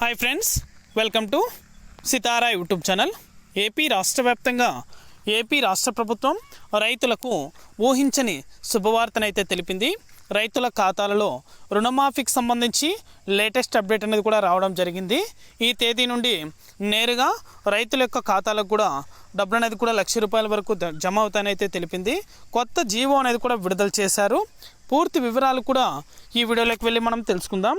Hi friends welcome to Sitara YouTube channel AP రాష్ట్ర వ్యాప్తంగా AP రాష్ట్ర ప్రభుత్వం రైతులకు ఊహించని శుభవార్తనైతే తెలిపింది. రైతుల ఖాతాలలో రుణమాఫీకి సంబంధించి లేటెస్ట్ అప్డేట్ అనేది కూడా రావడం జరిగింది. ఈ తేదీ నుండి నేరుగా రైతుల యొక్క ఖాతాలకు కూడా డబ్బులు అనేది కూడా లక్ష రూపాయల వరకు జమ అవుతానైతే తెలిపింది. కొత్త జీవో అనేది కూడా విడుదల చేశారు. పూర్తి వివరాలు కూడా ఈ వీడియోలోకి వెళ్ళి మనం తెలుసుకుందాం.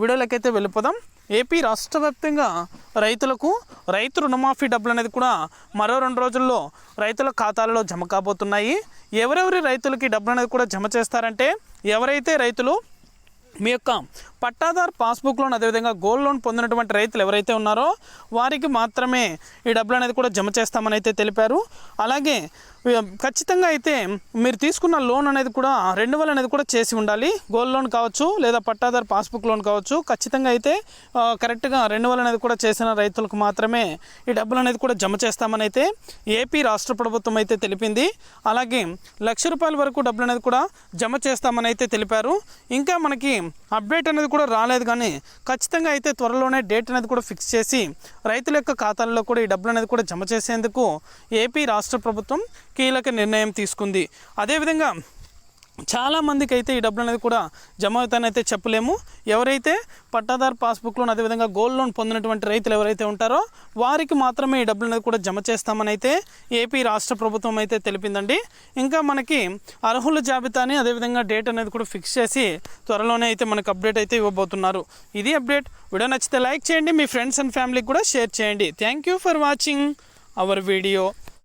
వీడియోలకైతే వెళ్ళిపోదాం. ఏపీ రాష్ట్ర వ్యాప్తంగా రైతులకు రైతు రుణమాఫీ డబ్బులు అనేది కూడా మరో రెండు రోజుల్లో రైతుల ఖాతాలలో జమ కాబోతున్నాయి. ఎవరెవరి రైతులకి డబ్బులు అనేది కూడా జమ చేస్తారంటే ఎవరైతే రైతులు మీ యొక్క పట్టాదార్ పాస్బుక్ లోన్ అదేవిధంగా గోల్డ్ లోన్ పొందినటువంటి రైతులు ఎవరైతే ఉన్నారో వారికి మాత్రమే ఈ డబ్బులు అనేది కూడా జమ చేస్తామని అయితే తెలిపారు. అలాగే ఖచ్చితంగా అయితే మీరు తీసుకున్న లోన్ అనేది కూడా రెన్యువల్ అనేది కూడా చేసి ఉండాలి. గోల్డ్ లోన్ కావచ్చు లేదా పట్టాదార్ పాస్బుక్ లోన్ కావచ్చు ఖచ్చితంగా అయితే కరెక్ట్గా రెన్యువల్ అనేది కూడా చేసిన రైతులకు మాత్రమే ఈ డబ్బులు అనేది కూడా జమ చేస్తామని అయితే ఏపీ రాష్ట్ర ప్రభుత్వం అయితే తెలిపింది. అలాగే లక్ష రూపాయల వరకు డబ్బులు అనేది కూడా జమ చేస్తామని అయితే తెలిపారు. ఇంకా మనకి అప్డేట్ అనేది కూడా రాలేదు కానీ ఖచ్చితంగా అయితే త్వరలోనే డేట్ అనేది కూడా ఫిక్స్ చేసి రైతుల యొక్క ఖాతాల్లో కూడా ఈ డబ్బులు అనేది కూడా జమ చేసేందుకు ఏపీ రాష్ట్ర ప్రభుత్వం కీలక నిర్ణయం తీసుకుంది. అదేవిధంగా చాలామందికి అయితే ఈ డబ్బులు అనేది కూడా జమ అవుతాయని అయితే చెప్పలేము. ఎవరైతే పట్టాదార్ పాస్బుక్లోని అదేవిధంగా గోల్డ్ లోన్ పొందినటువంటి రైతులు ఎవరైతే ఉంటారో వారికి మాత్రమే ఈ డబ్బులు అనేది కూడా జమ చేస్తామని అయితే ఏపీ రాష్ట్ర ప్రభుత్వం అయితే తెలిపిందండి. ఇంకా మనకి అర్హుల జాబితాని అదేవిధంగా డేట్ అనేది కూడా ఫిక్స్ చేసి త్వరలోనే అయితే మనకు అప్డేట్ అయితే ఇవ్వబోతున్నారు. ఇది అప్డేట్. వీడియో నచ్చితే లైక్ చేయండి. మీ ఫ్రెండ్స్ అండ్ ఫ్యామిలీకి కూడా షేర్ చేయండి. Thank you for watching our video